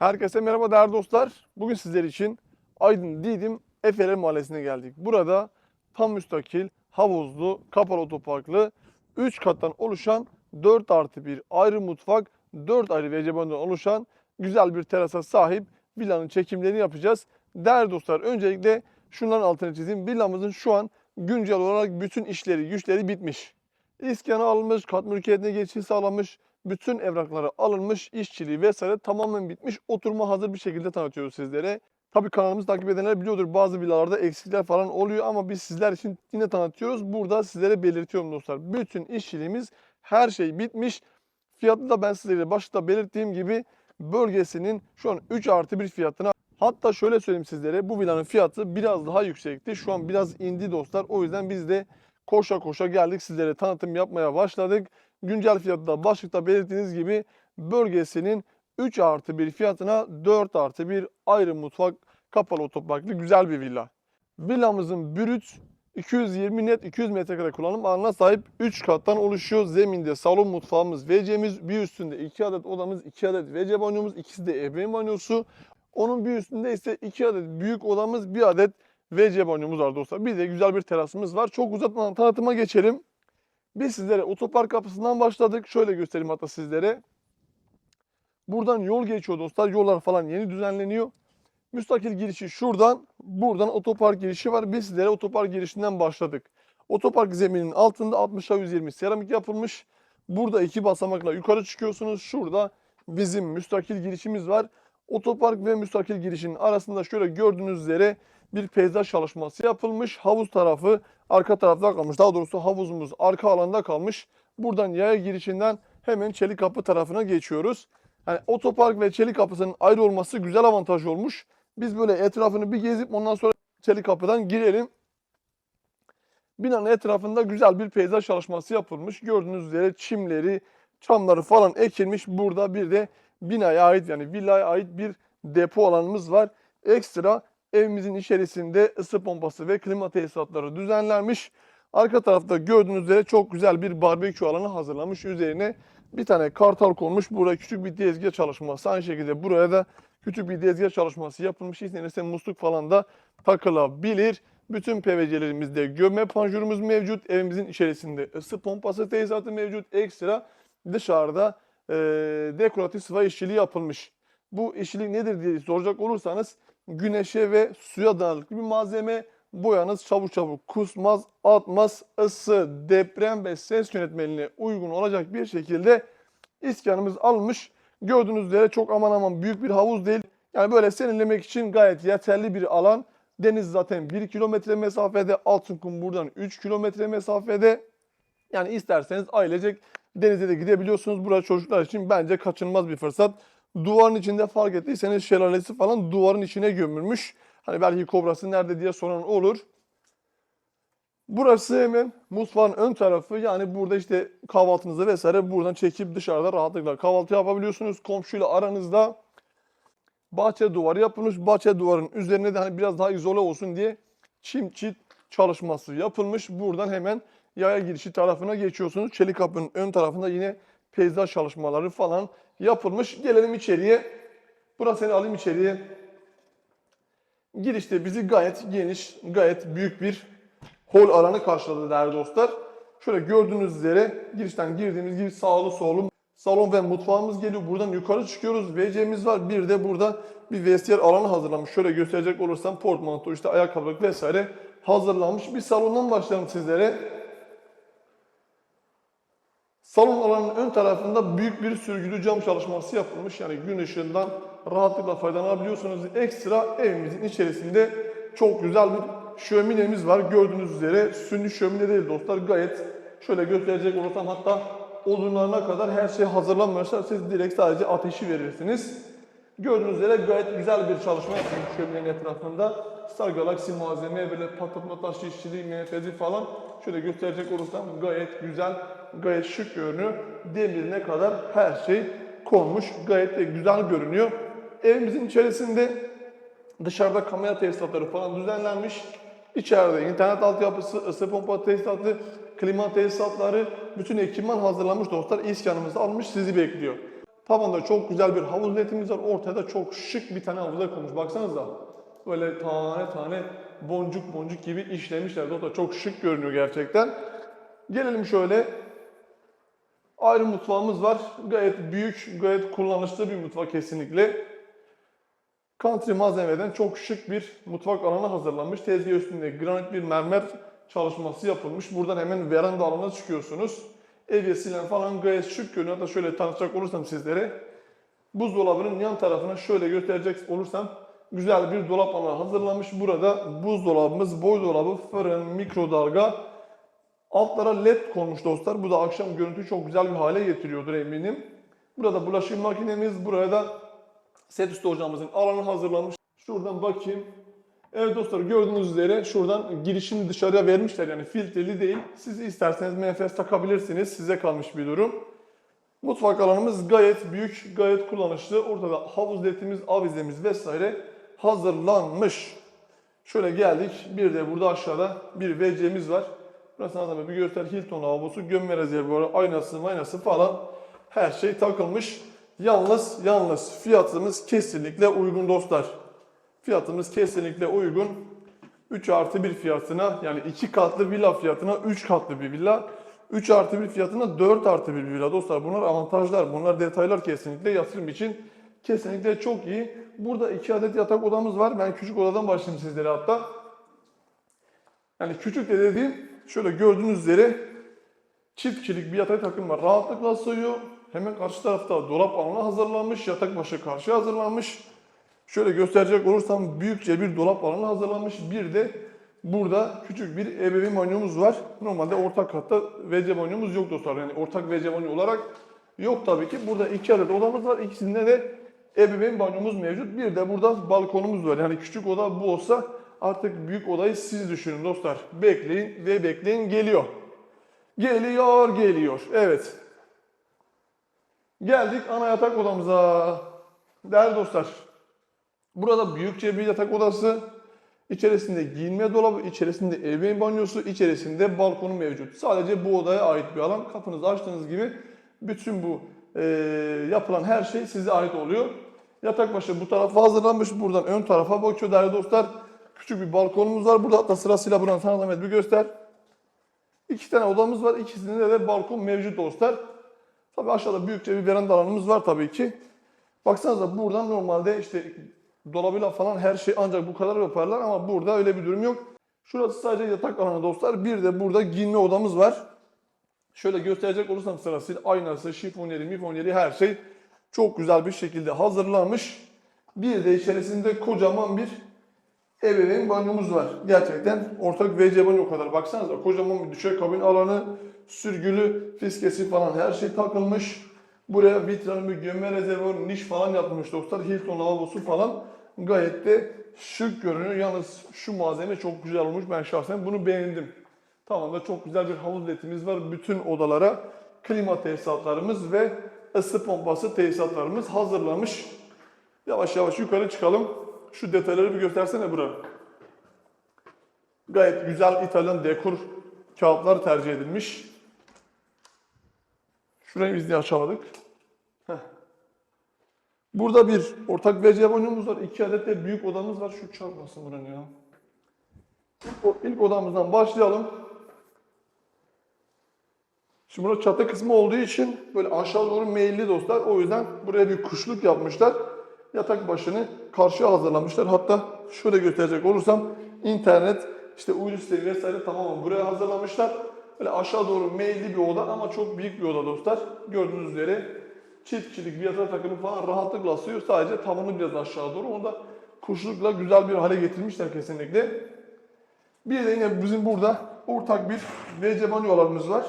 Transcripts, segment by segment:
Herkese merhaba değerli dostlar. Bugün sizler için Aydın Didim Efele Mahallesi'ne geldik. Burada tam müstakil, havuzlu, kapalı otoparklı 3 kattan oluşan 4 artı 1 ayrı mutfak, 4 ayrı vecebandan oluşan güzel bir terasa sahip villanın çekimlerini yapacağız. Değerli dostlar öncelikle şunların altını çizeyim. Villamızın şu an güncel olarak bütün işleri, güçleri bitmiş. İskanı alınmış, kat mülkiyetine geçiş sağlanmış, bütün evrakları alınmış, işçiliği vesaire tamamen bitmiş. Oturma hazır bir şekilde tanıtıyoruz sizlere. Tabii kanalımızı takip edenler biliyordur bazı villalarda eksikler falan oluyor ama biz sizler için yine tanıtıyoruz. Burada sizlere belirtiyorum dostlar. Bütün işçiliğimiz her şey bitmiş. Fiyatı da ben sizlere başta belirttiğim gibi bölgesinin şu an 3 artı 1 fiyatına Hatta şöyle söyleyeyim sizlere bu villanın fiyatı biraz daha yüksekti. Şu an biraz indi dostlar. O yüzden biz de koşa koşa geldik sizlere tanıtım yapmaya başladık. Güncel fiyatı da başlıkta belirttiğiniz gibi bölgesinin 3 artı 1 fiyatına 4 artı 1 ayrı mutfak kapalı otoparklı güzel bir villa. Villamızın brüt 220 net 200 metrekare kullanım alanına sahip 3 kattan oluşuyor. Zeminde salon mutfağımız, WC'miz, bir üstünde 2 adet odamız, 2 adet WC banyomuz, ikisi de ebeveyn banyosu. Onun bir üstünde ise 2 adet büyük odamız, 1 adet WC banyomuz var dostlar. Bir de güzel bir terasımız var. Çok uzatmadan tanıtıma geçelim. Biz sizlere otopark kapısından başladık. Şöyle göstereyim hatta sizlere. Buradan yol geçiyor dostlar. Yollar falan yeni düzenleniyor. Müstakil girişi şuradan. Buradan otopark girişi var. Biz sizlere otopark girişinden başladık. Otopark zemininin altında 60'a 120 seramik yapılmış. Burada iki basamakla yukarı çıkıyorsunuz. Şurada bizim müstakil girişimiz var. Otopark ve müstakil girişinin arasında şöyle gördüğünüz üzere bir peyzaj çalışması yapılmış. Havuz tarafı arka tarafta kalmış. Daha doğrusu havuzumuz arka alanda kalmış. Buradan yaya girişinden hemen çelik kapı tarafına geçiyoruz. Yani otopark ve çelik kapısının ayrı olması güzel avantaj olmuş. Biz böyle etrafını bir gezip ondan sonra çelik kapıdan girelim. Binanın etrafında güzel bir peyzaj çalışması yapılmış. Gördüğünüz üzere çimleri, çamları falan ekilmiş. Burada bir de binaya ait yani villaya ait bir depo alanımız var. Ekstra evimizin içerisinde ısı pompası ve klima tesisatları düzenlenmiş. Arka tarafta gördüğünüz üzere çok güzel bir barbekü alanı hazırlamış. Üzerine bir tane kartal konmuş. Burada küçük bir tezgah çalışması. Aynı şekilde buraya da küçük bir tezgah çalışması yapılmış. İstenirse musluk falan da takılabilir. Bütün PVC'lerimizde gömme panjurumuz mevcut. Evimizin içerisinde ısı pompası tesisatı mevcut. Ekstra dışarıda e, dekoratif sıva işçiliği yapılmış. Bu işçilik nedir diye soracak olursanız güneşe ve suya dayanıklı bir malzeme. Boyanız çabuk çabuk kusmaz, atmaz, ısı, deprem ve ses yönetmeliğine uygun olacak bir şekilde iskanımız alınmış. Gördüğünüz üzere çok aman aman büyük bir havuz değil. Yani böyle serinlemek için gayet yeterli bir alan. Deniz zaten 1 kilometre mesafede, Altınkum buradan 3 kilometre mesafede. Yani isterseniz ailecek denize de gidebiliyorsunuz. Burası çocuklar için bence kaçınılmaz bir fırsat. Duvarın içinde fark ettiyseniz şelalesi falan duvarın içine gömülmüş. Hani belki kobrası nerede diye soran olur. Burası hemen mutfağın ön tarafı. Yani burada işte kahvaltınızı vesaire buradan çekip dışarıda rahatlıkla kahvaltı yapabiliyorsunuz. Komşuyla aranızda bahçe duvarı yapılmış. Bahçe duvarın üzerine de hani biraz daha izole olsun diye çim çit çalışması yapılmış. Buradan hemen yaya girişi tarafına geçiyorsunuz. Çelik kapının ön tarafında yine peyzaj çalışmaları falan yapılmış. Gelelim içeriye. Burası seni alayım içeriye. Girişte bizi gayet geniş, gayet büyük bir hol alanı karşıladı değerli dostlar. Şöyle gördüğünüz üzere girişten girdiğimiz gibi sağlı sollu salon ve mutfağımız geliyor. Buradan yukarı çıkıyoruz. WC'miz var. Bir de burada bir vestiyer alanı hazırlanmış. Şöyle gösterecek olursam portmanto, işte ayakkabılık vesaire hazırlanmış. Bir salondan başlayalım sizlere. Salon alanının ön tarafında büyük bir sürgülü cam çalışması yapılmış. Yani gün ışığından rahatlıkla faydalanabiliyorsunuz. Ekstra evimizin içerisinde çok güzel bir şöminemiz var. Gördüğünüz üzere sünni şömine değil dostlar. Gayet şöyle gösterecek olursam hatta odunlarına kadar her şey hazırlanmışlar. Siz direkt sadece ateşi verirsiniz. Gördüğünüz üzere gayet güzel bir çalışma yapılmış şöminenin etrafında. Star Galaxy malzeme böyle patlatma taşı işçiliği, menfezi falan şöyle gösterecek olursam gayet güzel, gayet şık görünüyor. Demirine kadar her şey konmuş. Gayet de güzel görünüyor. Evimizin içerisinde dışarıda kamera tesisatları falan düzenlenmiş. İçeride internet altyapısı, ısı pompa tesisatı, klima tesisatları, bütün ekipman hazırlanmış dostlar. İskanımızı almış sizi bekliyor. Tavanda çok güzel bir havuz ledimiz var. Ortada çok şık bir tane havuza konmuş. Baksanıza. Böyle tane tane boncuk boncuk gibi işlemişler. Da çok şık görünüyor gerçekten. Gelelim şöyle. Ayrı mutfağımız var. Gayet büyük, gayet kullanışlı bir mutfak kesinlikle. Country malzemeden çok şık bir mutfak alanı hazırlanmış. Tezgah üstünde granit bir mermer çalışması yapılmış. Buradan hemen veranda alanına çıkıyorsunuz. Evyesiyle falan gayet şık görünüyor. Hatta şöyle tanıtacak olursam sizlere. Buzdolabının yan tarafına şöyle gösterecek olursam güzel bir dolap alanı hazırlanmış. Burada buzdolabımız, boy dolabı, fırın, mikrodalga, altlara led konmuş dostlar. Bu da akşam görüntüyü çok güzel bir hale getiriyordur eminim. Burada bulaşık makinemiz, buraya da set üstü ocağımızın alanı hazırlanmış. Şuradan bakayım. Evet dostlar gördüğünüz üzere şuradan girişini dışarıya vermişler yani filtreli değil. Siz isterseniz menfez takabilirsiniz. Size kalmış bir durum. Mutfak alanımız gayet büyük, gayet kullanışlı. Ortada havuz ledimiz, avizemiz vesaire hazırlanmış. Şöyle geldik. Bir de burada aşağıda bir WC'miz var. Burası sana bir göster Hilton lavabosu, gömme rezervuarı, aynası, aynası falan her şey takılmış. Yalnız yalnız fiyatımız kesinlikle uygun dostlar. Fiyatımız kesinlikle uygun. 3 artı 1 fiyatına yani 2 katlı villa fiyatına 3 katlı bir villa. 3 artı 1 fiyatına 4 artı 1 villa dostlar. Bunlar avantajlar. Bunlar detaylar kesinlikle yatırım için kesinlikle çok iyi. Burada 2 adet yatak odamız var. Ben küçük odadan başlayayım sizlere hatta. Yani küçük de dediğim şöyle gördüğünüz üzere çift kişilik bir yatak takım var. Rahatlıkla sığıyor. Hemen karşı tarafta dolap alanı hazırlanmış. Yatak başı karşı hazırlanmış. Şöyle gösterecek olursam büyükçe bir dolap alanı hazırlanmış. Bir de burada küçük bir ebeveyn banyomuz var. Normalde ortak katta WC banyomuz yok dostlar. Yani ortak WC banyo olarak yok tabii ki. Burada iki adet odamız var. İkisinde de ebeveyn banyomuz mevcut. Bir de burada balkonumuz var. Yani küçük oda bu olsa artık büyük odayı siz düşünün dostlar. Bekleyin ve bekleyin geliyor. Geliyor, geliyor. Evet. Geldik ana yatak odamıza. Değerli dostlar, burada büyükçe bir yatak odası, içerisinde giyinme dolabı, içerisinde ebeveyn banyosu, içerisinde balkonu mevcut. Sadece bu odaya ait bir alan. Kapınızı açtığınız gibi bütün bu e, yapılan her şey size ait oluyor. Yatak başı bu tarafa hazırlanmış. Buradan ön tarafa bakıyor değerli dostlar. Küçük bir balkonumuz var. Burada hatta sırasıyla buradan sana zahmet bir göster. İki tane odamız var. İkisinde de balkon mevcut dostlar. Tabii aşağıda büyükçe bir veranda alanımız var tabii ki. Baksanıza buradan normalde işte dolabıyla falan her şey ancak bu kadar yaparlar ama burada öyle bir durum yok. Şurası sadece yatak alanı dostlar. Bir de burada giyinme odamız var. Şöyle gösterecek olursam sırasıyla aynası, şifonyeri, mifonyeri her şey çok güzel bir şekilde hazırlanmış. Bir de içerisinde kocaman bir ebeveyn banyomuz var. Gerçekten ortak WC banyo kadar. Baksanıza kocaman bir düşey kabin alanı, sürgülü, fiskesi falan her şey takılmış. Buraya vitrin bir gömme rezervuarı, niş falan yapılmış dostlar. Hilton lavabosu falan gayet de şık görünüyor. Yalnız şu malzeme çok güzel olmuş. Ben şahsen bunu beğendim. Tamam da çok güzel bir havuz ledimiz var. Bütün odalara klima tesisatlarımız ve ısı pompası tesisatlarımız hazırlamış. Yavaş yavaş yukarı çıkalım. Şu detayları bir göstersene buranın. Gayet güzel İtalyan dekor kağıtlar tercih edilmiş. Şurayı biz niye açamadık? Burada bir ortak WC banyomuz var. İki adet de büyük odamız var. Şu çarpmasın buranın ya. İlk, ilk odamızdan başlayalım. Şimdi burada çatı kısmı olduğu için böyle aşağı doğru meyilli dostlar. O yüzden buraya bir kuşluk yapmışlar. Yatak başını karşıya hazırlamışlar. Hatta şöyle gösterecek olursam internet, işte uydu sistemi vesaire tamamen buraya hazırlamışlar. Böyle aşağı doğru meyilli bir oda ama çok büyük bir oda dostlar. Gördüğünüz üzere çift kişilik bir yatak takımı falan rahatlıkla sığıyor. Sadece tavanı biraz aşağı doğru. Onu da kuşlukla güzel bir hale getirmişler kesinlikle. Bir de yine bizim burada ortak bir WC banyolarımız var.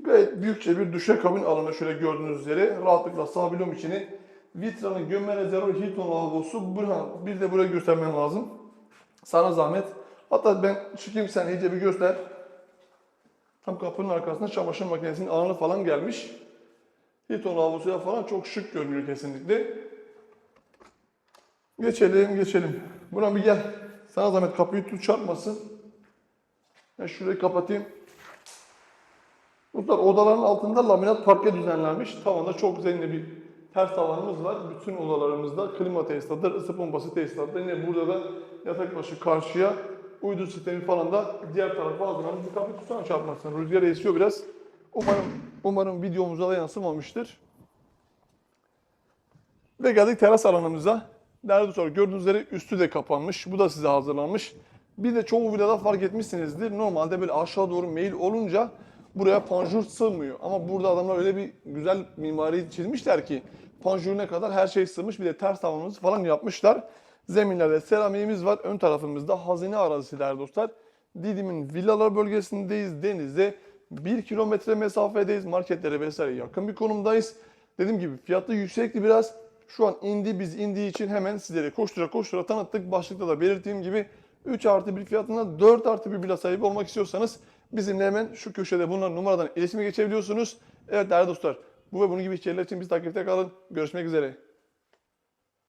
Gayet büyükçe bir düşe kabin alanı şöyle gördüğünüz üzere rahatlıkla sağabiliyorum içini. Vitranın gömme rezervuarı Hilton lavabosu. Burhan, bir de buraya göstermem lazım. Sana zahmet. Hatta ben çıkayım sen iyice bir göster. Tam kapının arkasında çamaşır makinesinin alanı falan gelmiş. Hilton lavabosuyla falan çok şık görünüyor kesinlikle. Geçelim geçelim. Buna bir gel. Sana zahmet kapıyı tut çarpmasın. Ben şurayı kapatayım. Dostlar odaların altında laminat parke düzenlenmiş. Tavanda çok güzel bir ters tavanımız var. Bütün odalarımızda klima tesisatları, ısı pompası tesisatları. Yine burada da yatak başı karşıya uydu sistemi falan da diğer tarafa hazırlanmış. Bir kapı tutsana çarpmasın. Rüzgar esiyor biraz. Umarım, umarım videomuza da yansımamıştır. Ve geldik teras alanımıza. Değerli dostlar gördüğünüz üzere üstü de kapanmış. Bu da size hazırlanmış. Bir de çoğu villada fark etmişsinizdir. Normalde böyle aşağı doğru meyil olunca buraya panjur sığmıyor. Ama burada adamlar öyle bir güzel mimari çizmişler ki panjuruna kadar her şey sığmış. Bir de ters tavanımızı falan yapmışlar. Zeminlerde seramiğimiz var. Ön tarafımızda hazine arazisi dostlar. Didim'in villalar bölgesindeyiz. Denizde 1 kilometre mesafedeyiz. Marketlere vesaire yakın bir konumdayız. Dediğim gibi fiyatı yüksekti biraz. Şu an indi biz indiği için hemen sizlere koştura koştura tanıttık. Başlıkta da belirttiğim gibi 3 artı 1 fiyatına 4 artı 1 villa sahibi olmak istiyorsanız bizimle hemen şu köşede bulunan numaradan iletişime geçebiliyorsunuz. Evet değerli dostlar bu ve bunun gibi içerikler için biz takipte kalın. Görüşmek üzere.